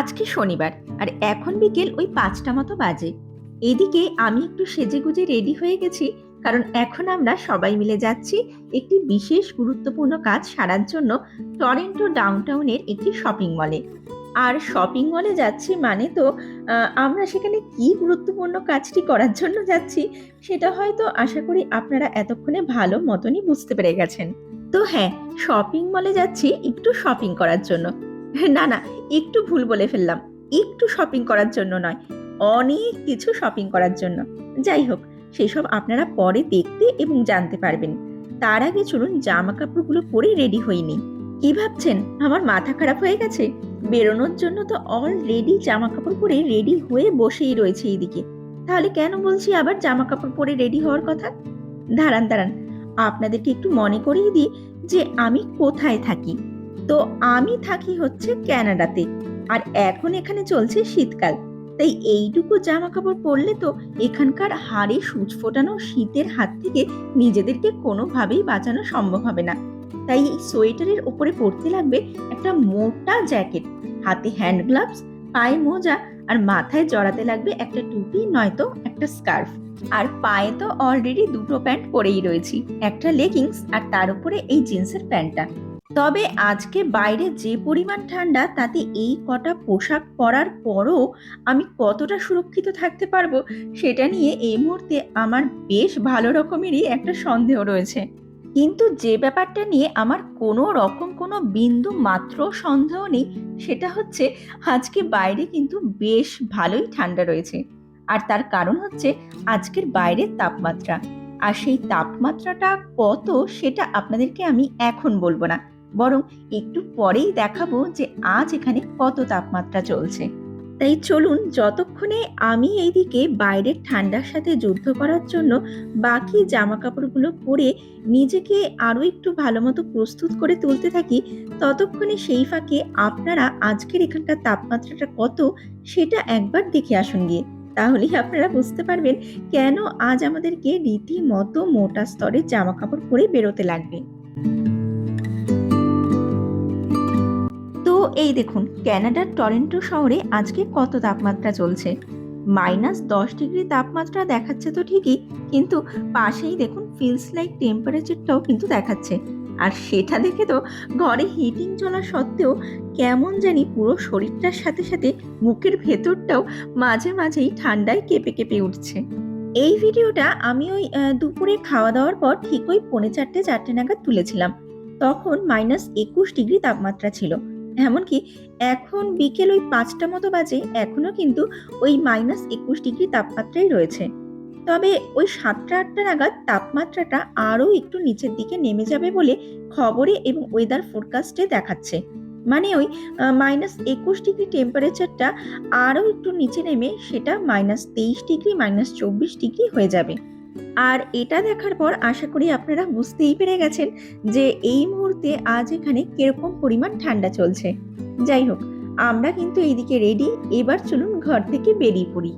আজকে শনিবার, আর এখন বিকেল ওই পাঁচটা মতো বাজে। এদিকে আমি একটু সেজে গুজে রেডি হয়ে গেছি, কারণ এখন আমরা সবাই মিলে যাচ্ছি একটি বিশেষ গুরুত্বপূর্ণ কাজ সারার জন্য টরেন্টো ডাউনটাউনের একটি শপিং মলে। আর শপিং মলে যাচ্ছি মানে তো আমরা সেখানে কি গুরুত্বপূর্ণ কাজটি করার জন্য যাচ্ছি, সেটা হয়তো আশা করি আপনারা এতক্ষণে ভালো মতনই বুঝতে পেরে গেছেন। তো হ্যাঁ শপিং মলে যাচ্ছি একটু শপিং করার জন্য। না না, একটু ভুল বলে ফেললাম। একটু শপিং করার জন্য নয়, অনেক কিছু শপিং করার জন্য। যাই হোক, সেসব আপনারা পরে দেখতে এবং জানতে পারবেন। তার আগে চলুন জামা কাপড়গুলো পরে রেডি হইনি কি ভাবছেন? আমার মাথা খারাপ হয়ে গেছে? বেরোনোর জন্য তো অলরেডি জামা কাপড় পরে রেডি হয়ে বসেই রয়েছে এইদিকে। তাহলে কেন বলছি আবার জামা কাপড় পরে রেডি হওয়ার কথা? দাঁড়ান দাঁড়ান, আপনাদেরকে একটু মনে করিয়ে দিই যে আমি কোথায় থাকি। তো আমি থাকি হচ্ছে ক্যানাডাতে। আর এখন এখানে চলছে শীতকাল। তাই এইটুকু জামা কাপড় পরলে তো এখানকার হাড়ে সূচ ফোটানো শীতের হাত থেকে নিজেদেরকে কোনোভাবেই বাঁচানো সম্ভব হবে না। তাই এই সোয়েটারের ওপরে পরতে লাগবে একটা মোটা জ্যাকেট, হাতে হ্যান্ড গ্লাভস, পায়ে মোজা আর মাথায় জড়াতে লাগবে একটা টুপি, নয়তো একটা স্কার্ফ। আর পায়ে তো অলরেডি দুটো প্যান্ট পরেই রয়েছি, একটা লেগিংস আর তার উপরে এই জিন্সের প্যান্টটা। তবে আজকে বাইরে যে পরিমাণ ঠান্ডা, তাতে এই কটা পোশাক পরার পরও আমি কতটা সুরক্ষিত থাকতে পারব, সেটা নিয়ে এই মুহূর্তে আমার বেশ ভালো রকমেরই একটা সন্দেহ রয়েছে। কিন্তু যে ব্যাপারটা নিয়ে আমার কোনো রকম কোনো বিন্দু মাত্র সন্দেহ নেই, সেটা হচ্ছে আজকে বাইরে কিন্তু বেশ ভালোই ঠান্ডা রয়েছে। আর তার কারণ হচ্ছে আজকের বাইরের তাপমাত্রা। আর সেই তাপমাত্রাটা কত, সেটা আপনাদেরকে আমি এখন বলব না। বরং একটু পরেই দেখাবো যে আজ এখানে কত তাপমাত্রা চলছে। তাই চলুন যতক্ষণে আমি এইদিকে বাইরের ঠান্ডার সাথে যুদ্ধ করার জন্য বাকি জামা কাপড়গুলো পরে নিজেকে আরও একটু ভালো মতো প্রস্তুত করে তুলতে থাকি, ততক্ষণে সেই ফাঁকে আপনারা আজকের এখানকার তাপমাত্রাটা কত সেটা একবার দেখে আসুন গিয়ে। তাহলেই আপনারা বুঝতে পারবেন কেন আজ আমাদেরকে রীতিমতো মোটা স্তরের জামা কাপড় পরে বেরোতে লাগবে। তো এই দেখুন, ক্যানাডার টরেন্টো শহরে আজকে কত তাপমাত্রা চলছে? মাইনাস দশ ডিগ্রি তাপমাত্রা দেখাচ্ছে তো ঠিকই, কিন্তু পাশেই দেখুন ফিলস লাইক টেম্পারেচারটাও কিন্তু দেখাচ্ছে। আর সেটা দেখে তো ঘরে হিটিং চলা সত্ত্বেও কেমন জানি পুরো শরীরটার সাথে সাথে মুখের ভেতরটাও মাঝে মাঝেই ঠান্ডায় কেঁপে কেঁপে উঠছে। এই ভিডিওটা আমি ওই দুপুরে খাওয়া দাওয়ার পর ঠিক ওই পৌনে চারটে চারটে নাগাদ তুলেছিলাম। তখন মাইনাস একুশ ডিগ্রি তাপমাত্রা ছিল। এমনকি এখন বিকেল ওই পাঁচটা মতো বাজে এখনও কিন্তু ওই মাইনাস একুশ ডিগ্রি তাপমাত্রাই রয়েছে। তবে ওই সাতটা আটটা নাগাদ তাপমাত্রাটা আরও একটু নিচের দিকে নেমে যাবে বলে খবরে এবং ওয়েদার ফোরকাস্টে দেখাচ্ছে। মানে ওই মাইনাস একুশ ডিগ্রি টেম্পারেচারটা আরও একটু নিচে নেমে সেটা মাইনাস তেইশ ডিগ্রি মাইনাস চব্বিশ ডিগ্রি হয়ে যাবে। আর এটা দেখার পর আশা করি আপনারা বুঝতেই পেরে গেছেন যে এই মুহূর্তে আজ এখানে কীরকম পরিমাণ ঠান্ডা চলছে। যাই হোক, আমরা কিন্তু এইদিকে রেডি এবার চলুন ঘর থেকে বেরিয়ে পড়ি।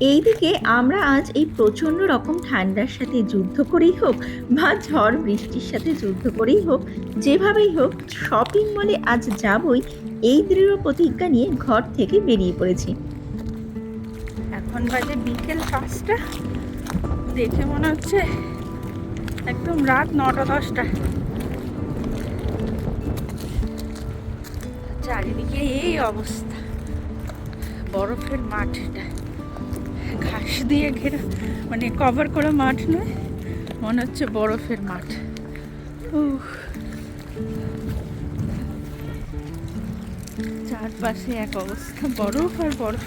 এইদিকে আমরা আজ এই প্রচণ্ড রকম ঠান্ডার সাথে যুদ্ধ করেই হোক বা ঝড় বৃষ্টির সাথে যুদ্ধ করেই হোক, যেভাবেই হোক শপিং মলে আজ যাবই এই দৃঢ় প্রতিজ্ঞা নিয়ে ঘর থেকে বেরিয়ে পড়েছি। এখন বাজে বিকেল পাঁচটা। দেখে মনে হচ্ছে একদম রাত নটা, দশটা। চারিদিকে এই অবস্থা। বরফের মাঠ এটা ঘাস দিয়ে ঘেরা। মানে কভার করা মাঠ নয়, মনে হচ্ছে বরফের মাঠ। চারপাশে এক অবস্থা, বরফ আর বরফ।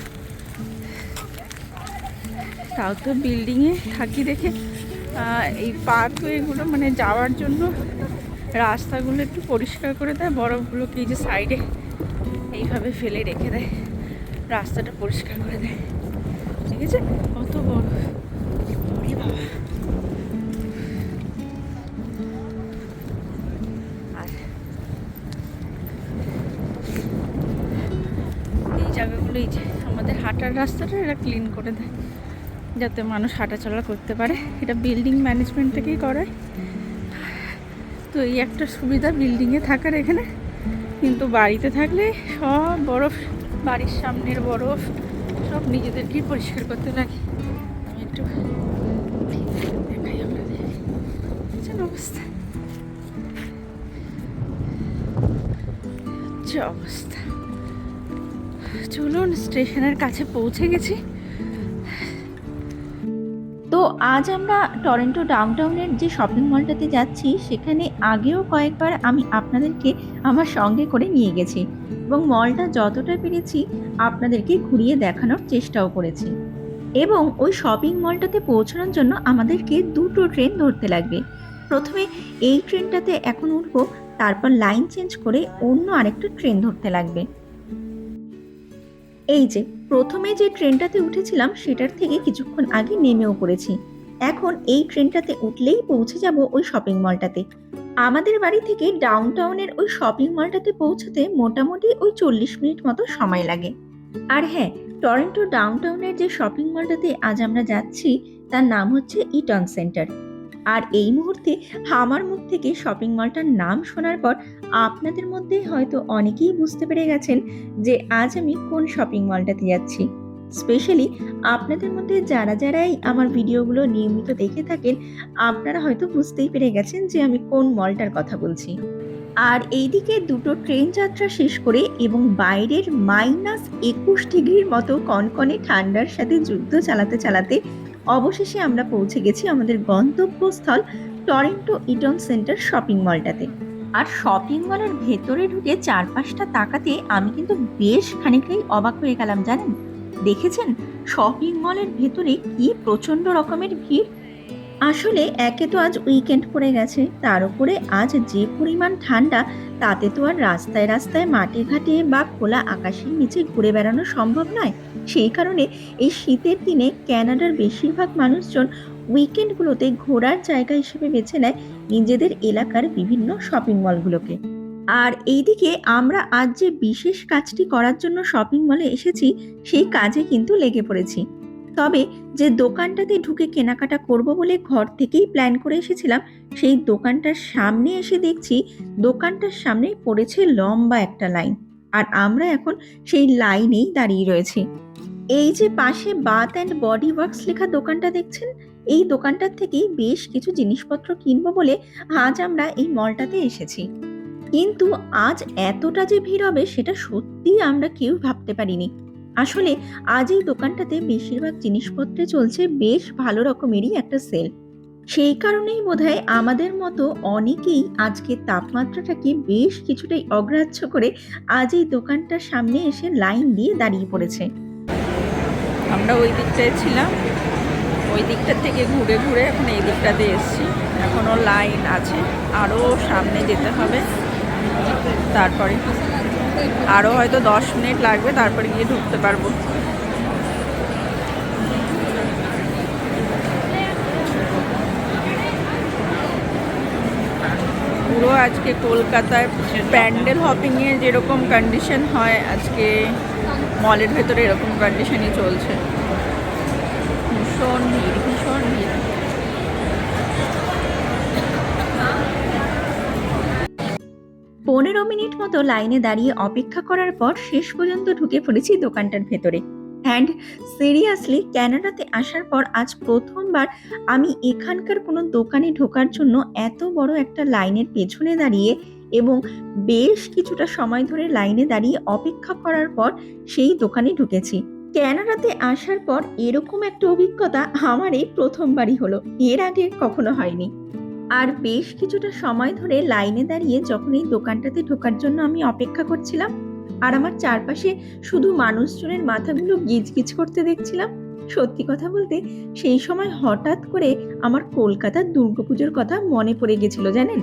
তাও তো বিল্ডিংয়ে থাকি দেখে এই পার্ক এগুলো মানে যাওয়ার জন্য রাস্তাগুলো একটু পরিষ্কার করে দেয়, বরফগুলোকে এই যে সাইডে এইভাবে ফেলে রেখে দেয়, রাস্তাটা পরিষ্কার করে দেয়। ঠিক আছে? কত বড়? বাবা আর এই জায়গাগুলো যে আমাদের হাঁটার রাস্তাটা এরা ক্লিন করে দেয় যাতে মানুষ হাঁটাচলা করতে পারে। এটা বিল্ডিং ম্যানেজমেন্ট থেকেই করায়। তো এই একটা সুবিধা বিল্ডিংয়ে থাকার এখানে। কিন্তু বাড়িতে থাকলে সব বরফ বাড়ির সামনের বরফ সব নিজেদেরকেই পরিষ্কার করতে লাগে। আমি একটু দেখাই আপনাদের। অবস্থা। অবস্থা। চলুন স্টেশনের কাছে পৌঁছে গেছি। তো আজ আমরা টরেন্টো ডাউনটাউনের যে শপিং মলটাতে যাচ্ছি, সেখানে আগেও কয়েকবার আমি আপনাদেরকে আমার সঙ্গে করে নিয়ে গেছি। এবং মলটা যতটা পেরেছি আপনাদেরকে ঘুরিয়ে দেখানোর চেষ্টাও করেছি। এবং ওই শপিং মলটাতে পৌঁছানোর জন্য আমাদেরকে দুটো ট্রেন ধরতে লাগবে। প্রথমে এই ট্রেনটাতে এখন উঠবো, তারপর লাইন চেঞ্জ করে অন্য আরেকটা ট্রেন ধরতে লাগবে। এই যে, প্রথমে যে ট্রেনটাতে উঠেছিলাম, সেটার থেকে কিছুক্ষণ আগে নেমেও পড়েছি। এখন এই ট্রেনটাতে উঠলেই পৌঁছে যাব ওই শপিং মলটাতে আমাদের বাড়ি থেকে ডাউনটাউনের ওই শপিং মলটাতে পৌঁছাতে মোটামুটি ওই চল্লিশ মিনিট মতো সময় লাগে। আর হ্যাঁ টরেন্টো ডাউনটাউনের যে শপিং মলটাতে আজ আমরা যাচ্ছি, তার নাম হচ্ছে ইটন সেন্টার আর এই মুহূর্তে আমার মুখ থেকে শপিং মলটার নাম শোনার পর আপনাদের মধ্যে হয়তো অনেকেই বুঝতে পেরে গেছেন যে আজ আমি কোন শপিং মলটাতে যাচ্ছি। স্পেশালি আপনাদের মধ্যে যারা যারাই আমার ভিডিওগুলো নিয়মিত দেখে থাকেন, আপনারা হয়তো বুঝতেই পেরে গেছেন যে আমি কোন মলটার কথা বলছি। আর এইদিকে দুটো ট্রেন যাত্রা শেষ করে এবং বাইরের মাইনাস একুশ ডিগ্রির মতো কনকনে ঠান্ডার সাথে যুদ্ধ চালাতে চালাতে অবশেষে আমরা পৌঁছে গেছি আমাদের গন্তব্যস্থল টরেন্টো ইটন সেন্টার শপিং মলটাতে। আর শপিং মলের ভেতরে ঢুকে চারপাশটা তাকাতে আমি কিন্তু বেশ খানিকটাই অবাক হয়ে গেলাম, জানেন? দেখেছেন? শপিং মলের ভেতরে কি প্রচণ্ড রকমের ভিড়? আসলে একে তো আজ উইকেন্ড পড়ে গেছে, তার উপরে আজ যে পরিমাণ ঠান্ডা, তাতে তো আর রাস্তায় রাস্তায় মাটি ঘাটে বা খোলা আকাশের নিচে ঘুরে বেড়ানো সম্ভব নয়। সেই কারণে এই শীতের দিনে ক্যানাডার বেশিরভাগ মানুষজন উইকেন্ডগুলোতে ঘোরার জায়গা হিসেবে বেছে নেয় নিজেদের এলাকার বিভিন্ন শপিং মলগুলোকে। আর এইদিকে আমরা আজ যে বিশেষ কাজটি করার জন্য শপিং মলে এসেছি, সেই কাজে কিন্তু লেগে পড়েছি। তবে যে দোকানটাতে ঢুকে কেনাকাটা করব বলে ঘর থেকেই প্ল্যান করে এসেছিলাম, সেই দোকানটার সামনে এসে দেখছি দোকানটার সামনে পড়েছে লম্বা একটা লাইন আর আমরা এখন সেই লাইনেই দাঁড়িয়ে রয়েছি। এই যে পাশে বাথ অ্যান্ড বডি ওয়ার্কস লেখা দোকানটা দেখছেন, এই দোকানটার থেকেই বেশ কিছু জিনিসপত্র কিনবো বলে আজ আমরা এই মলটাতে এসেছি। কিন্তু আজ এতটা যে ভিড় হবে সেটা সত্যিই আমরা কেউ ভাবতে পারিনি। আসলে আজ এই দোকানটাতে বেশিরভাগ জিনিসপত্রে চলছে বেশ ভালো রকমেরই একটা সেল। সেই কারণেই বোধহয় আমাদের মতো অনেকেই আজকে তাপমাত্রাটাকে বেশ কিছুটাই অগ্রাহ্য করে আজ এই দোকানটার সামনে এসে লাইন দিয়ে দাঁড়িয়ে পড়েছে। আমরা ওই দিকটায় ছিলাম। ওই দিকটা থেকে ঘুরে ঘুরে এখন এই দিকটাতে এসেছি। এখনও লাইন আছে। আরও সামনে যেতে হবে। তারপরে আরও হয়তো দশ মিনিট লাগবে, তারপরে গিয়ে ঢুকতে পারব। পুরো আজকে কলকাতায় প্যান্ডেল হপিংয়ে যেরকম কন্ডিশন হয়, আজকে মলের ভেতরে এরকম কন্ডিশনই চলছে। ভীষণ ভিড়। পনেরো মিনিট মতো লাইনে দাঁড়িয়ে অপেক্ষা করার পর শেষ পর্যন্ত ঢুকে পড়েছি দোকানটার ভেতরে। অ্যান্ড সিরিয়াসলি ক্যানাডাতে আসার পর আজ প্রথমবার আমি এখানকার কোনো দোকানে ঢোকার জন্য এত বড় একটা লাইনের পেছনে দাঁড়িয়ে এবং বেশ কিছুটা সময় ধরে লাইনে দাঁড়িয়ে অপেক্ষা করার পর সেই দোকানে ঢুকেছি। ক্যানাডাতে আসার পর এরকম একটা অভিজ্ঞতা আমার এই প্রথমবারই হলো। এর আগে কখনো হয়নি। আর বেশ কিছুটা সময় ধরে লাইনে দাঁড়িয়ে যখন এই দোকানটাতে ঢোকার জন্য আমি অপেক্ষা করছিলাম, আর আমার চারপাশে শুধু মানুষজনের মাথাগুলো গিজগিজ করতে দেখছিলাম, সত্যি কথা বলতে সেই সময় হঠাৎ করে আমার কলকাতার দুর্গাপুজোর কথা মনে পড়ে গেছিল জানেন?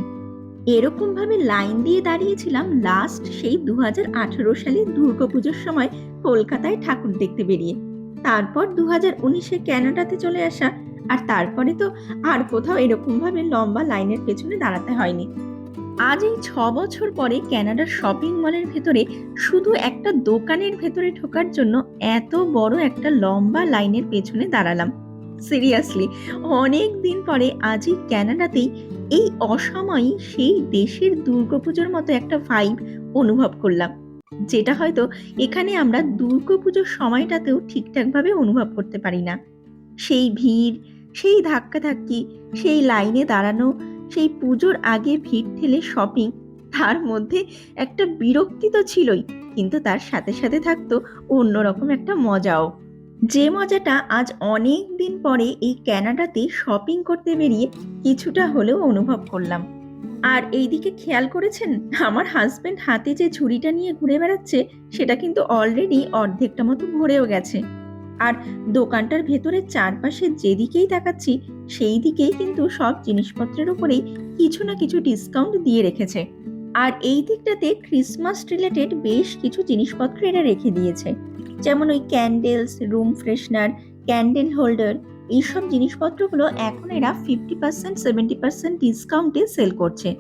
এরকম ভাবে লাইন দিয়ে দাঁড়িয়েছিলাম লাস্ট সেই দু হাজার আঠারো সালে দুর্গাপুজোর সময় কলকাতায় ঠাকুর দেখতে বেরিয়ে। তারপর দু হাজার উনিশে ক্যানাডাতে চলে আসা আর তারপরে তো আর কোথাও এরকম ভাবে লম্বা লাইনের পেছনে দাঁড়াতে হয়নি। আজ এই ছ বছর পরে ক্যানাডার শপিং মলের ভেতরে শুধু একটা দোকানের ভেতরে ঢোকার জন্য এত বড় একটা লম্বা লাইনের পেছনে দাঁড়ালাম। সিরিয়াসলি, অনেক দিন পরে আজই ক্যানাডাতেই এই অসময়ে সেই দেশের দুর্গাপুজোর মতো একটা ভাইব অনুভব করলাম। যেটা হয়তো এখানে আমরা দুর্গাপুজোর সময়টাতেও ঠিকঠাকভাবে অনুভব করতে পারি না। সেই ভিড় সেই ধাক্কাধাক্কি, সেই লাইনে দাঁড়ানো, সেই পুজোর আগে ভিড় ঠেলে শপিং তার মধ্যে একটা বিরক্তি তো ছিলই, কিন্তু তার সাথে সাথে থাকতো অন্যরকম একটা মজাও। যে মজাটা আজ অনেক দিন পরে এই ক্যানাডাতে শপিং করতে বেরিয়ে কিছুটা হলেও অনুভব করলাম। আর এইদিকে খেয়াল করেছেন? আমার হাজবেন্ড হাতে যে ঝুড়িটা নিয়ে ঘুরে বেড়াচ্ছে, সেটা কিন্তু অলরেডি অর্ধেকটা মতো ভরেও গেছে। আর দোকানটার ভেতরে চারপাশে যেদিকেই তাকাচ্ছি সেই দিকেই কিন্তু সব জিনিসপত্রের উপরেই কিছু না কিছু ডিসকাউন্ট দিয়ে রেখেছে। আর এই দিকটাতে ক্রিসমাস রিলেটেড বেশ কিছু জিনিসপত্র এরা রেখে দিয়েছে। যেমন ওই candles room freshener candle holder এইসব জিনিসপত্রগুলো এখন এরা ফিফটি পার্সেন্ট সেভেন্টি পার্সেন্ট ডিসকাউন্টে সেল করছে।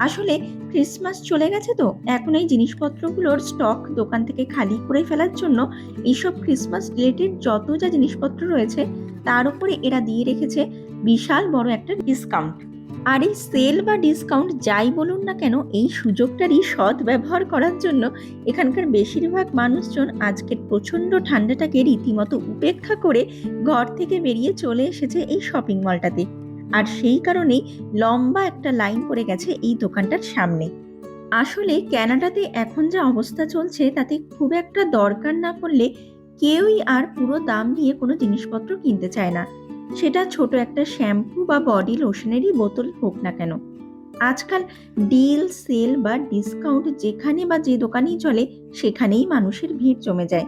আসলে ক্রিসমাস চলে গেছে তো, এখন এই জিনিসপত্রগুলোর স্টক দোকান থেকে খালি করে ফেলার জন্য এইসব ক্রিসমাস রিলেটেড যত যা জিনিসপত্র রয়েছে, তার উপরে এরা দিয়ে রেখেছে বিশাল বড় একটা ডিসকাউন্ট আর এই সেল বা ডিসকাউন্ট যাই বলুন না কেন, এই সুযোগটারই সৎ ব্যবহার করার জন্য এখানকার বেশিরভাগ মানুষজন আজকের প্রচণ্ড ঠান্ডাটাকে রীতিমতো উপেক্ষা করে ঘর থেকে বেরিয়ে চলে এসেছে এই শপিং মলটাতে আর সেই কারণেই লম্বা একটা লাইন পড়ে গেছে এই দোকানটার সামনে। আসলে ক্যানাডাতে এখন যা অবস্থা চলছে, তাতে খুব একটা দরকার না পড়লে কেউই আর পুরো দাম দিয়ে কোনো জিনিসপত্র কিনতে চায় না। সেটা ছোট একটা শ্যাম্পু বা বডি লোশনেরই বোতল হোক না কেন। আজকাল ডিল, সেল বা ডিসকাউন্ট যেখানে বা যে দোকানেই চলে, সেখানেই মানুষের ভিড় জমে যায়।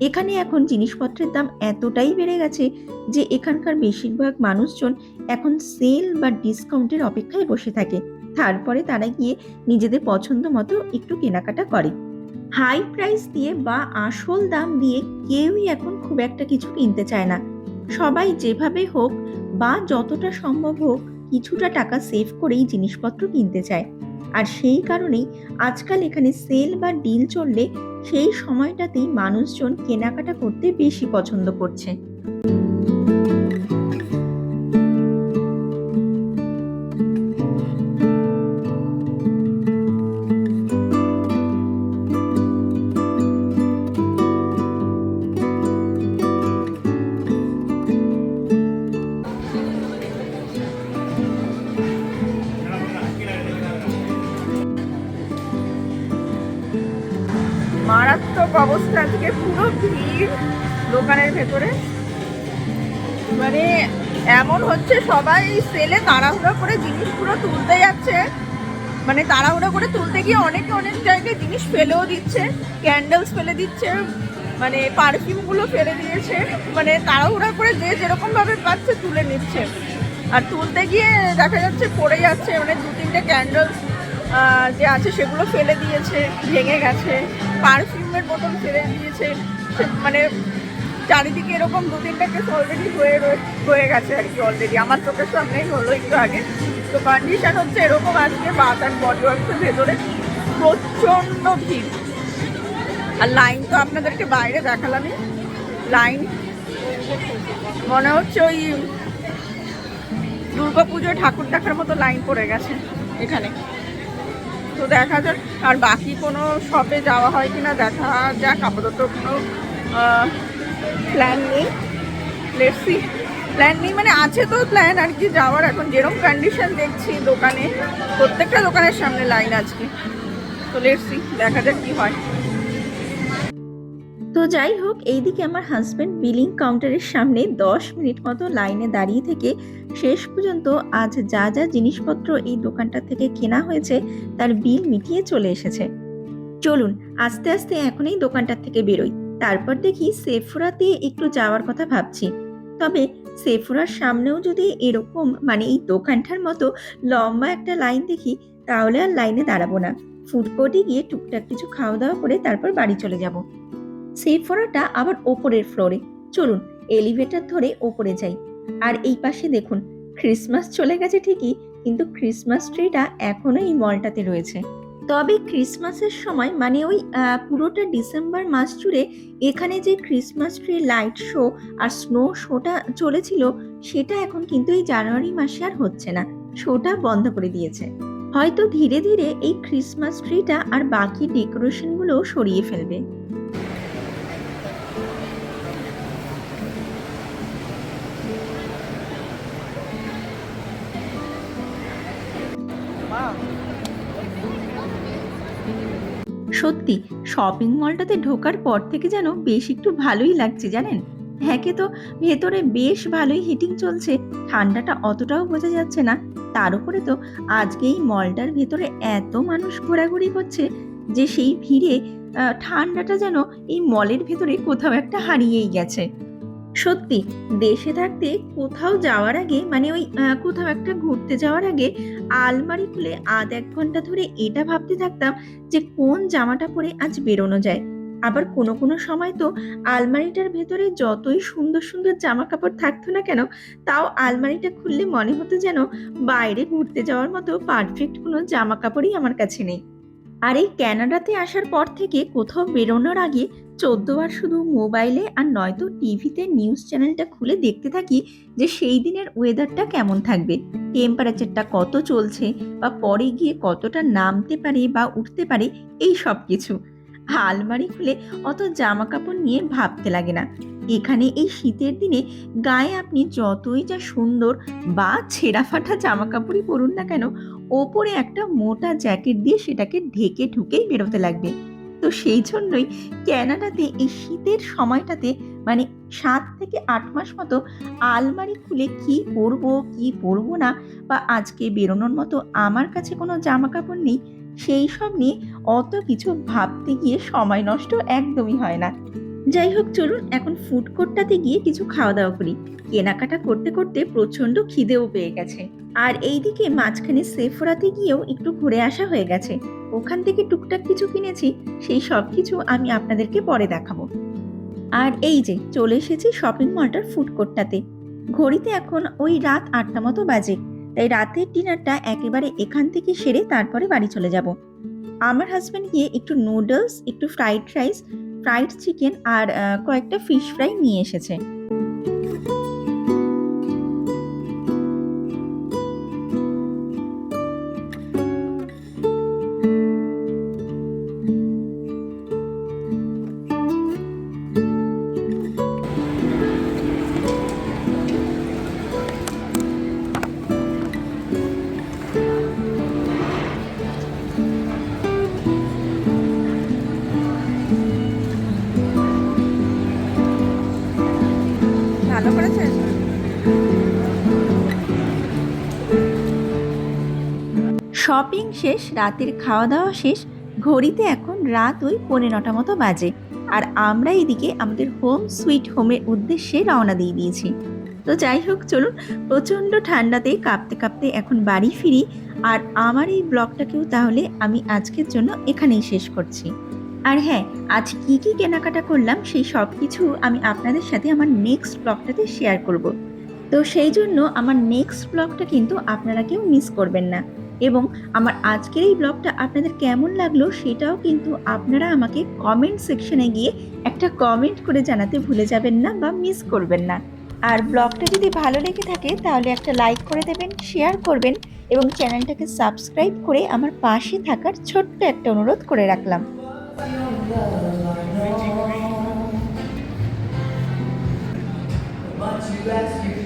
এখানে এখন জিনিসপত্রের দাম এতটাই বেড়ে গেছে যে এখানকার বেশিরভাগ মানুষজন এখন সেল বা ডিসকাউন্টের অপেক্ষায় বসে থাকে। তারপরে তারা গিয়ে নিজেদের পছন্দ মতো একটু কেনাকাটা করে। হাই প্রাইস দিয়ে বা আসল দাম দিয়ে কেউই এখন খুব একটা কিছু কিনতে চায় না। সবাই যেভাবে হোক বা যতটা সম্ভব হোক কিছুটা টাকা সেভ করেই জিনিসপত্র কিনতে চায়। আর সেই কারণেই আজকাল এখানে সেল বা ডিল চললে সেই সময়টাতেই মানুষজন কেনাকাটা করতে বেশি পছন্দ করছে। পুরো ভিড় দোকানের ভেতরে। মানে এমন হচ্ছে সবাই সেলে তাড়াহুড়ো করে জিনিসগুলো তুলতে যাচ্ছে। মানে তাড়াহুড়ো করে তুলতে গিয়ে অনেকে অনেক জায়গায় জিনিস ফেলেও দিচ্ছে ক্যান্ডেলস ফেলে দিচ্ছে মানে পারফিউমগুলো ফেলে দিয়েছে। মানে তাড়াহুড়া করে যে যেরকম ভাবে পাচ্ছে তুলে নিচ্ছে। আর তুলতে গিয়ে দেখা যাচ্ছে পড়ে যাচ্ছে মানে দু তিনটে ক্যান্ডেলস যে আছে সেগুলো ফেলে দিয়েছে, ভেঙে গেছে, পারফিউমের বোতল ফেলে দিয়েছে। মানে চারিদিকে এরকম দু তিনটা কেস অলরেডি হয়ে হয়ে গেছে আর কি অলরেডি আমার চোখের সামনেই হলো একটু আগে। তো কন্ডিশন হচ্ছে এরকম আজকে বাস আর বডি ওয়ার্কসের ভেতরে প্রচণ্ড ভিড়। আর লাইন তো আপনাদেরকে বাইরে দেখালামই। লাইন মনে হচ্ছে ওই দুর্গাপুজোয় ঠাকুর দেখার মতো লাইন পড়ে গেছে। এখানে। তো দেখা যাক। আর বাকি কোনো শপে যাওয়া হয় কিনা দেখা যাক। আপাতত কোনো প্ল্যান নেই। লেটসি প্ল্যান নেই মানে আছে তো প্ল্যান আর কি যাওয়ার। এখন যেরকম কন্ডিশন দেখছি দোকানে, প্রত্যেকটা দোকানের সামনে লাইন আজকে। তো লেটসি দেখা যাক কী হয়। তো যাই হোক, এইদিকে আমার হাজব্যান্ড বিলিং কাউন্টারের সামনে দশ মিনিট মতো লাইনে দাঁড়িয়ে থেকে শেষ পর্যন্ত আজ যা যা জিনিসপত্র এই দোকানটা থেকে কেনা হয়েছে তার বিল মিটিয়ে চলে এসেছে। চলুন, আস্তে আস্তে এখন এই দোকানটার থেকে বেরোই। তারপর দেখি সেফুরাতে একটু যাওয়ার কথা ভাবছি। তবে সেফুরার সামনেও যদি এরকম মানে এই দোকানটার মতো লম্বা একটা লাইন দেখি, তাহলে আর লাইনে দাঁড়াবো না। ফুড কোর্টে গিয়ে টুকটাক কিছু খাওয়া দাওয়া করে তারপর বাড়ি চলে যাব। সেফোরাটা আবার ওপরের ফ্লোরে। চলুন, এলিভেটর ধরে ওপরে যাই। আর এই পাশে দেখুন, ক্রিসমাস চলে গেছে ঠিকই, কিন্তু ক্রিসমাস ট্রিটা এখনও এই মলটাতে রয়েছে। তবে ক্রিসমাসের সময় মানে ওই পুরোটা ডিসেম্বর মাস জুড়ে এখানে যে ক্রিসমাস ট্রি লাইট শো আর স্নো শোটা চলেছিল, সেটা এখন কিন্তু এই জানুয়ারি মাসে আর হচ্ছে না। শোটা বন্ধ করে দিয়েছে। হয়তো ধীরে ধীরে এই ক্রিসমাস ট্রিটা আর বাকি ডেকোরেশনগুলো সরিয়ে ফেলবে। সত্যি শপিং মলটাতে ঢোকার পর থেকে যেন বেশ একটু ভালোই লাগছে জানেন। হ্যাঁকে তো ভেতরে বেশ ভালোই হিটিং চলছে, ঠান্ডাটা অতটাও বোঝা যাচ্ছে না। তার উপরে তো আজকে এই মলটার ভেতরে এত মানুষ ঘোরাঘুরি করছে যে সেই ভিড়ে ঠান্ডাটা যেন এই মলের ভেতরে কোথাও একটা হারিয়েই গেছে। সত্যি, দেশে থাকতে কোথাও যাওয়ার আগে মানে ওই কোথাও একটা ঘুরতে যাওয়ার আগে আলমারি খুলে আধ এক ঘণ্টা ধরে এটা ভাবতে থাকতাম যে কোন জামাটা পরে আজ বেরোনো যায়। আবার কোনো কোনো সময় তো আলমারিটার ভেতরে যতই সুন্দর সুন্দর জামা কাপড় থাকতো না কেন, তাও আলমারিটা খুললে মনে হতো যেন বাইরে ঘুরতে যাওয়ার মতো পারফেক্ট কোনো জামা কাপড়ই আমার কাছে নেই। আর এই ক্যানাডাতে আসার পর থেকে কোথাও বেরোনোর আগে চোদ্দবার শুধু মোবাইলে আর নয়তো টিভিতে নিউজ চ্যানেলটা খুলে দেখতে থাকি যে সেই দিনের ওয়েদারটা কেমন থাকবে টেম্পারেচারটা কত চলছে বা পরে গিয়ে কতটা নামতে পারে বা উঠতে পারে, এই সব কিছু। আলমারি খুলে অত জামা কাপড় নিয়ে ভাবতে লাগে না। এখানে এই শীতের দিনে গায়ে আপনি যতই যা সুন্দর বা ছেঁড়া ফাটা জামা কাপড়ই পরুন না কেন ওপরে একটা মোটা জ্যাকেট দিয়ে সেটাকে ঢেকে ঢুকেই বেরোতে লাগবে। তো সেই জন্যই ক্যানাডাতে এই শীতের সময়টাতে মানে সাত থেকে আট মাস মতো আলমারি খুলে কি পরবো কি পরবো না, বা আজকে বেরোনোর মতো আমার কাছে কোনো জামা কাপড় নেই, সেই সব নিয়ে অত কিছু ভাবতে গিয়ে সময় নষ্ট একদমই হয় না। যাই হোক, চলুন এখন ফুড কোর্টটাতে গিয়ে কিছু খাওয়া দাওয়া করি। কেনাকাটা করতে করতে প্রচণ্ড খিদেও পেয়ে গেছে। আর এইদিকে মাঝখানে সেফরাতে গিয়েও একটু ঘুরে আসা হয়ে গেছে। ওখান থেকে টুকটাক কিছু কিনেছি, সেই সব কিছু আমি আপনাদেরকে পরে দেখাবো। আর এই যে, চলে এসেছি শপিং মলটার ফুড কোর্টটাতে ঘড়িতে এখন ওই রাত আটটা মতো বাজে। তাই রাতের ডিনারটা একেবারে এখান থেকে সেরে তারপরে বাড়ি চলে যাব। আমার হাজব্যান্ড গিয়ে একটু নুডলস একটু ফ্রাইড রাইস ফ্রাইড চিকেন আর কয়েকটা ফিশ ফ্রাই নিয়ে এসেছে। শেষ, রাতের খাওয়া দাওয়া শেষ, ঘড়িতে এখন রাত ওই পৌনে নটা মতো বাজে। আর আমরা এদিকে আমাদের হোম সুইট হোমের উদ্দেশ্যে রওনা দিয়ে দিয়েছি। তো যাই হোক, চলুন প্রচণ্ড ঠান্ডাতে কাঁপতে কাঁপতে এখন বাড়ি ফিরি। আর আমার এই ব্লগটাকেও তাহলে আমি আজকের জন্য এখানেই শেষ করছি। আর হ্যাঁ আজ কি কি কেনাকাটা করলাম সেই সব কিছু আমি আপনাদের সাথে আমার নেক্সট ব্লগটাতে শেয়ার করব। তো সেই জন্য আমার নেক্সট ব্লগটা কিন্তু আপনারা কেউ মিস করবেন না। এবং আমার আজকের এই ব্লগটা আপনাদের কেমন লাগল সেটাও কিন্তু আপনারা আমাকে কমেন্ট সেকশনে গিয়ে একটা কমেন্ট করে জানাতে ভুলে যাবেন না বা মিস করবেন না। আর ব্লগটা যদি ভালো লেগে থাকে তাহলে একটা লাইক করে দেবেন শেয়ার করবেন এবং চ্যানেলটাকে সাবস্ক্রাইব করে আমার পাশে থাকার ছোট্ট একটা অনুরোধ করে রাখলাম। You ask you.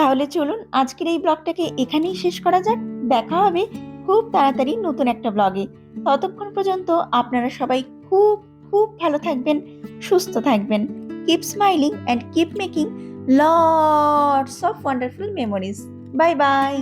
তাহলে চলুন আজকের এই ব্লগটাকে এখানেই শেষ করা যাক। দেখা হবে খুব তাড়াতাড়ি নতুন একটা ব্লগে। ততক্ষণ পর্যন্ত আপনারা সবাই খুব খুব ভালো থাকবেন, সুস্থ থাকবেন। Keep smiling and keep making lots of wonderful memories bye bye